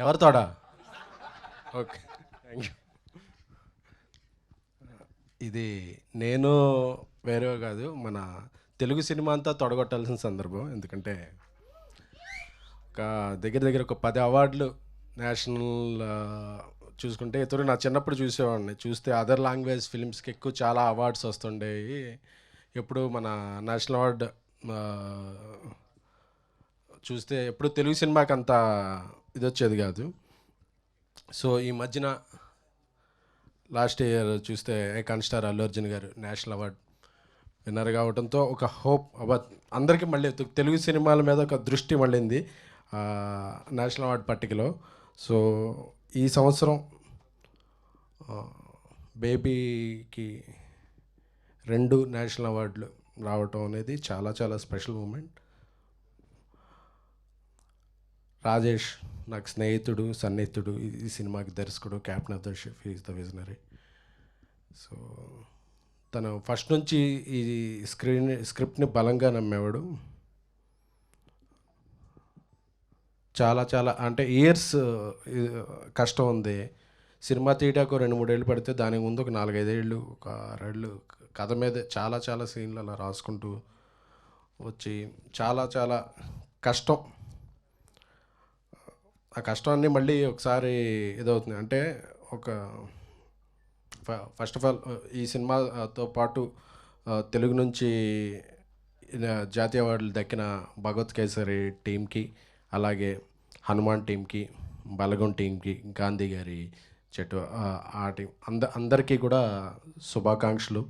ఎవరితోడా? Okay. Thank you ఇది నేను వేరే కాదు మన తెలుగు సినిమా అంతా తొడగొట్టాల్సిన సందర్భం. ఎందుకంటే ఒక దగ్గర దగ్గర ఒక పది అవార్డులు నేషనల్ చూసుకుంటే ఇతరు నా చిన్నప్పుడు చూసేవాడిని. చూస్తే అదర్ లాంగ్వేజ్ ఫిలిమ్స్కి ఎక్కువ చాలా అవార్డ్స్ వస్తుండేవి. ఎప్పుడు మన నేషనల్ అవార్డ్ చూస్తే ఎప్పుడు తెలుగు సినిమాకి అంత ఇది వచ్చేది కాదు. సో ఈ మధ్యన లాస్ట్ ఇయర్ చూస్తే icon star Allu Arjun garu national award winner కావడంతో ఒక హోప్ అబౌట్ అందరికీ మళ్ళీ తెలుగు సినిమాల మీద ఒక దృష్టి మళ్ళింది నేషనల్ అవార్డ్ పట్టికలో. సో ఈ సంవత్సరం బేబీకి రెండు నేషనల్ అవార్డులు రావటం అనేది చాలా చాలా స్పెషల్ మూమెంట్. రాజేష్ నాకు స్నేహితుడు సన్నిహితుడు ఈ సినిమాకి దర్శకుడు captain of the ship is the visionary so తను ఫస్ట్ నుంచి ఈ స్క్రీన్ స్క్రిప్ట్ని బలంగా నమ్మేవాడు. చాలా చాలా అంటే ఇయర్స్ కష్టం ఉంది. సినిమా తీయడానికి రెండు మూడేళ్ళు పడితే దానికి ముందు ఒక నాలుగైదేళ్ళు ఒక ఆరేళ్ళు కథ మీద చాలా చాలా సీన్లు అలా రాసుకుంటూ వచ్చి చాలా చాలా కష్టం. ఆ కష్టాన్ని మళ్ళీ ఒకసారి ఇదవుతుంది. అంటే ఒక ఫస్ట్ ఆఫ్ ఆల్ ఈ సినిమాతో పాటు తెలుగు నుంచి జాతీయ అవార్డులు దక్కిన భగవత్ కేసరి టీంకి అలాగే హనుమాన్ టీంకి బలగం టీంకి గాంధీ గారి చెట్టు ఆ, టీం అంద అందరికీ కూడా శుభాకాంక్షలు.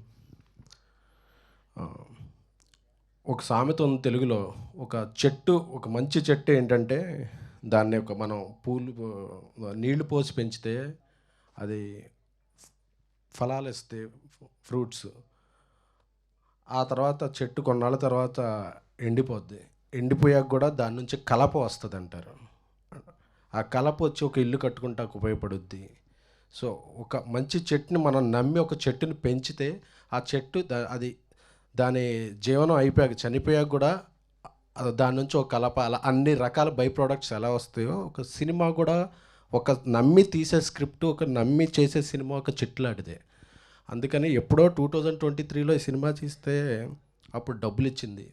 ఒక సామెత ఉంది తెలుగులో ఒక చెట్టు ఒక మంచి చెట్టు ఏంటంటే దాన్ని ఒక మనం పూలు పో- నీళ్ళు పోసి పెంచితే అది ఫలాలు ఇస్తే ఫ్రూట్స్. ఆ తర్వాత చెట్టు కొన్నాళ్ళ తర్వాత ఎండిపోద్ది. ఎండిపోయాక కూడా దాని నుంచి కలప వస్తుంది అంటారు. ఆ కలప వచ్చి ఒక ఇల్లు కట్టుకుంటాకు ఉపయోగపడుద్ది. సో ఒక మంచి చెట్టుని మనం నమ్మి ఒక చెట్టుని పెంచితే ఆ చెట్టు అది దాని జీవనం అయిపోయాక చనిపోయాక కూడా అది దాని నుంచి ఒక కలప అలా అన్ని రకాల బై ప్రోడక్ట్స్ ఎలా వస్తాయో ఒక సినిమా కూడా ఒక నమ్మి తీసే స్క్రిప్ట్ ఒక నమ్మి చేసే సినిమా ఒక చిట్లాడిదే అందుకని ఎప్పుడో టూ థౌజండ్ ట్వంటీ త్రీలో ఈ సినిమా తీస్తే అప్పుడు డబ్బులు ఇచ్చింది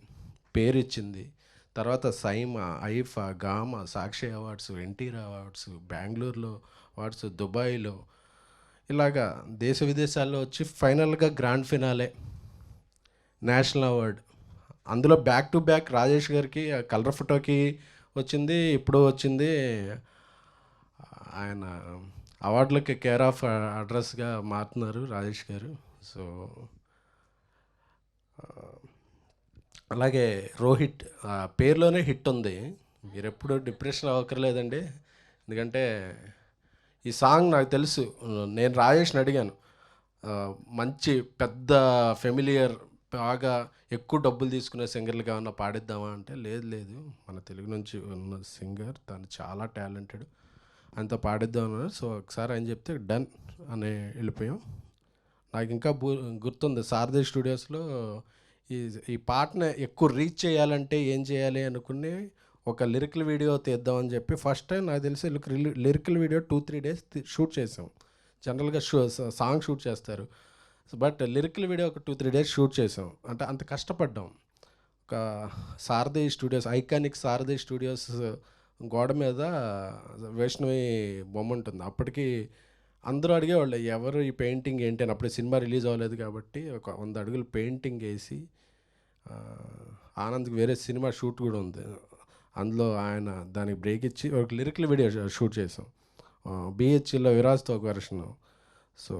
పేరు ఇచ్చింది. తర్వాత సైమా ఐఫా గామా సాక్షి అవార్డ్స్ ఎన్టీఆర్ అవార్డ్స్ బెంగళూరులో అవార్డ్స్ దుబాయ్లో ఇలాగా దేశ విదేశాల్లో వచ్చి ఫైనల్గా గ్రాండ్ ఫినాలే నేషనల్ అవార్డ్ అందులో బ్యాక్ టు బ్యాక్ రాజేష్ గారికి కలర్ ఫోటోకి వచ్చింది ఇప్పుడు వచ్చింది. ఆయన అవార్డులకి కేర్ ఆఫ్ అడ్రస్గా మారుతున్నారు రాజేష్ గారు. సో అలాగే రోహిత్ పేరులోనే హిట్ ఉంది. మీరు ఎప్పుడు డిప్రెషన్ అవ్వక్కర్లేదండి. ఎందుకంటే ఈ సాంగ్ నాకు తెలుసు. నేను రాజేష్ని అడిగాను. మంచి పెద్ద ఫెమిలియర్ బాగా ఎక్కువ డబ్బులు తీసుకునే సింగర్లు కావాలన్నా పాడిద్దామా అంటే లేదు లేదు. మన తెలుగు నుంచి ఉన్న సింగర్ తను చాలా టాలెంటెడ్. అంత పాడిద్దాం అన్నారు సో ఒకసారి ఆయన చెప్తే డన్ అని వెళ్ళిపోయాం. నాకు ఇంకా గుర్తుంది సారథి స్టూడియోస్లో ఈ ఈ పాటను ఎక్కువ రీచ్ చేయాలంటే ఏం చేయాలి అనుకుని ఒక లిరికల్ వీడియో తీద్దామని చెప్పి ఫస్ట్ టైం నాకు తెలిసి lyrical video two three days shoot చేసాం. జనరల్గా షూ సాంగ్ షూట్ చేస్తారు. బట్ లిరికల్ వీడియో ఒక టూ త్రీ డేస్ షూట్ చేసాం. అంటే అంత కష్టపడ్డాం. ఒక Sarathi studios iconic Sarathi studios గోడ మీద వైష్ణవి బొమ్మ ఉంటుంది. అప్పటికి అందరూ అడిగేవాళ్ళు ఎవరు ఈ పెయింటింగ్ ఏంటి అని. అప్పుడు సినిమా రిలీజ్ అవ్వలేదు కాబట్టి ఒక వంద అడుగులు పెయింటింగ్ వేసి ఆనంద్కి వేరే సినిమా షూట్ కూడా ఉంది. అందులో ఆయన దానికి బ్రేక్ ఇచ్చి ఒక లిరికల్ వీడియో షూట్ చేసాం. బిహెచ్లో విరాజ్తో ఒక వెర్షన్ సో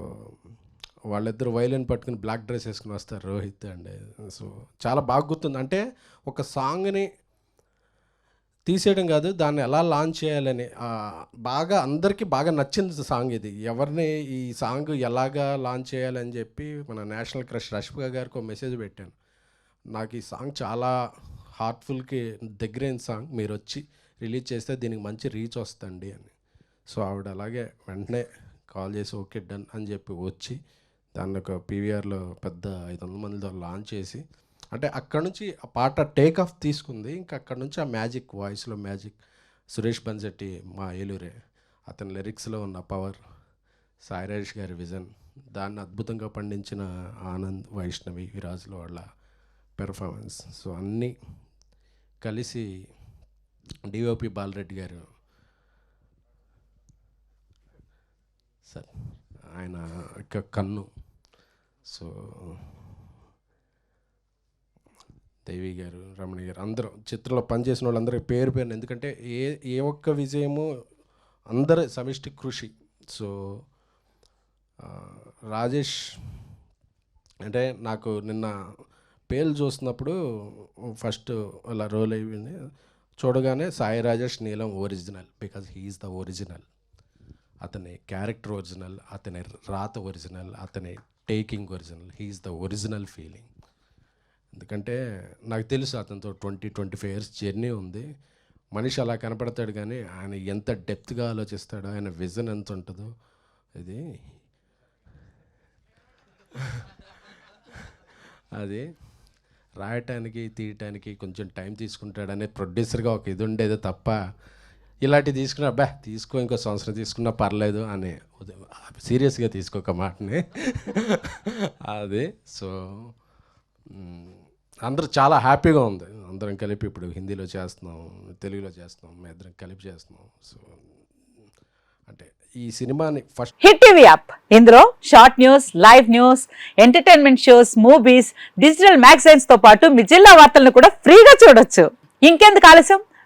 వాళ్ళిద్దరు వైలిన్ పట్టుకుని బ్లాక్ డ్రెస్ వేసుకుని వస్తారు రోహిత్ అండి సో చాలా బాగా గుర్తుంది. అంటే ఒక సాంగ్ని తీసేయడం కాదు దాన్ని ఎలా లాంచ్ చేయాలని బాగా అందరికీ బాగా నచ్చింది సాంగ్ ఇది. ఎవరిని ఈ సాంగ్ ఎలాగా లాంచ్ చేయాలని చెప్పి మన నేషనల్ క్రష్ రష్మిక గారికి ఒక మెసేజ్ పెట్టాను. నాకు ఈ సాంగ్ చాలా హార్ట్ఫుల్కి దగ్గరైన సాంగ్ మీరు వచ్చి రిలీజ్ చేస్తే దీనికి మంచి రీచ్ వస్తుంది అని. సో ఆవిడ అలాగే వెంటనే కాల్ చేసి ఓకే డన్ అని చెప్పి వచ్చి దాన్ని ఒక పీవీఆర్లో పెద్ద ఐదు వందల మందితో లాంచ్ చేసి అంటే అక్కడ నుంచి ఆ పాట టేక్ ఆఫ్ తీసుకుంది. ఇంకా అక్కడ నుంచి ఆ మ్యాజిక్ వాయిస్లో మ్యాజిక్ సురేష్ బన్సెట్టి మా ఏలూరే అతని లిరిక్స్లో ఉన్న పవర్ సాయిరాజ్ గారి విజన్ దాన్ని అద్భుతంగా పండించిన ఆనంద్ వైష్ణవి విరాజుల వాళ్ళ పెర్ఫార్మెన్స్ సో అన్నీ కలిసి డిఓపి బాలరెడ్డి గారు సార్ ఆయన యొక్క కన్ను సో దేవి గారు రమణి గారు అందరూ చిత్రంలో పనిచేసిన వాళ్ళందరూ పేరు పేరు ఎందుకంటే ఏ ఏ ఒక్క విజయము అందరి సమిష్టి కృషి. సో రాజేష్ అంటే నాకు నిన్న పేర్లు చూస్తున్నప్పుడు ఫస్ట్ అలా రోల్ అయిపోయింది. చూడగానే Sai Rajesh Neelam original because he is the original. అతని క్యారెక్టర్ ఒరిజినల్ అతని రాత ఒరిజినల్ అతని taking original. He is the original feeling. ఎందుకంటే నాకు తెలుసు అతనితో twenty twenty five years journey ఉంది. మనిషి అలా కనపడతాడు కానీ ఆయన ఎంత డెప్త్గా ఆలోచిస్తాడో ఆయన విజన్ ఎంత ఉంటుందో ఇది అది రాయటానికి తీయటానికి కొంచెం టైం తీసుకుంటాడనే ప్రొడ్యూసర్గా ఒక ఇది ఉండేది తప్ప ఇలాంటివి తీసుకున్నా అబ్బా తీసుకో ఇంకో సంవత్సరం తీసుకున్నా పర్లేదు అని సీరియస్గా తీసుకోక మాటని. అది సో అందరూ చాలా హ్యాపీగా ఉంది. అందరం కలిపి ఇప్పుడు హిందీలో చేస్తున్నాం తెలుగులో చేస్తున్నాం మేము ఇద్దరం కలిపి చేస్తున్నాం. సో అంటే ఈ సినిమాని ఫస్ట్ హిట్ టీవీ యాప్. ఇందులో short news live news entertainment shows movies digital మ్యాగజైన్స్తో పాటు మీ జిల్లా వార్తలను కూడా ఫ్రీగా చూడొచ్చు. ఇంకెందుకు ఆలస్యం?